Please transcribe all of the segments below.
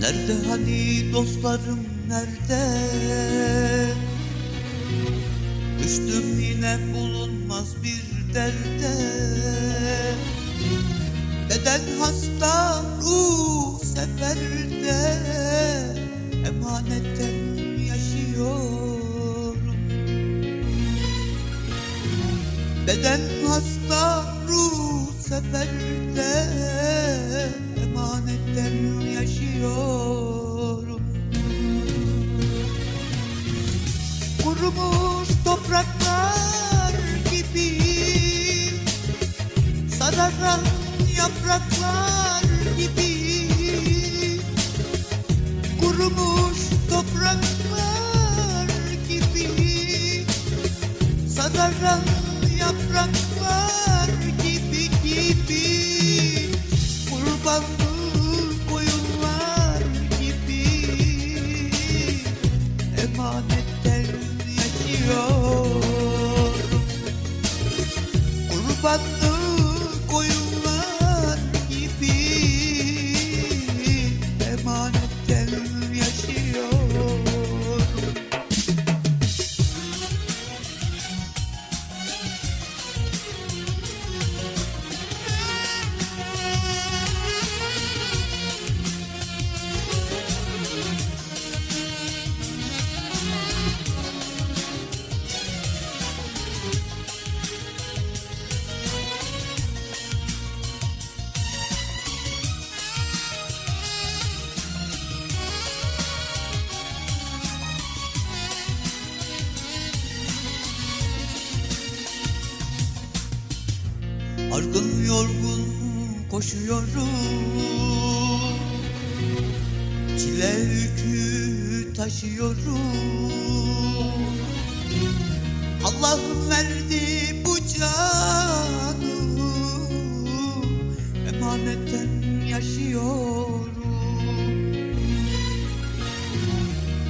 Nerede hani dostlarım nerede? Düştüm yine bulunmaz bir derde. Beden hasta ruh seferde? Emanetten yaşıyorum. Beden hasta ruh seferde Emanetten yaşıyorum. Kurumuş topraklar gibi Sararan yapraklar gibi Kurumuş topraklar Emanetten Argın yorgun koşuyorum. Çile yükü taşıyorum. Allah'ım verdi bu canı Emanetten yaşıyorum.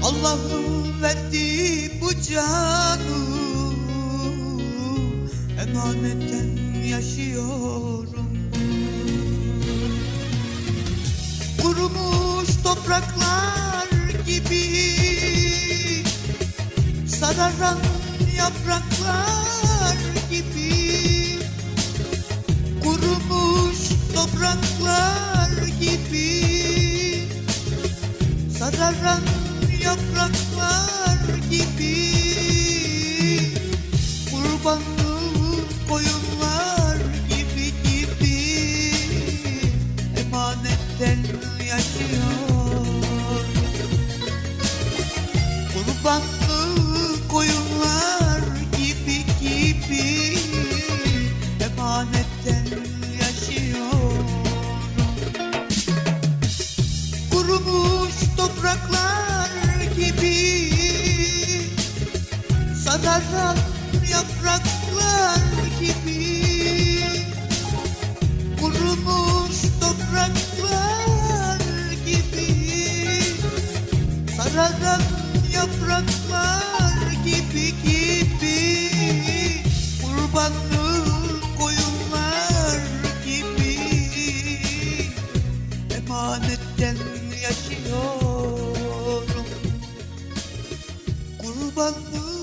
Allah'ım verdi bu canı Emanetten yaşıyorum. Kurumuş topraklar gibi Sararan yapraklar gibi Kurumuş topraklar gibi Sararan yapraklar gibi Kurbanlı koyunlar Emanetten yaşıyor Kurumuş topraklar gibi Sararan yapraklar gibi yüzden yaşıyorum? Kurbanlığı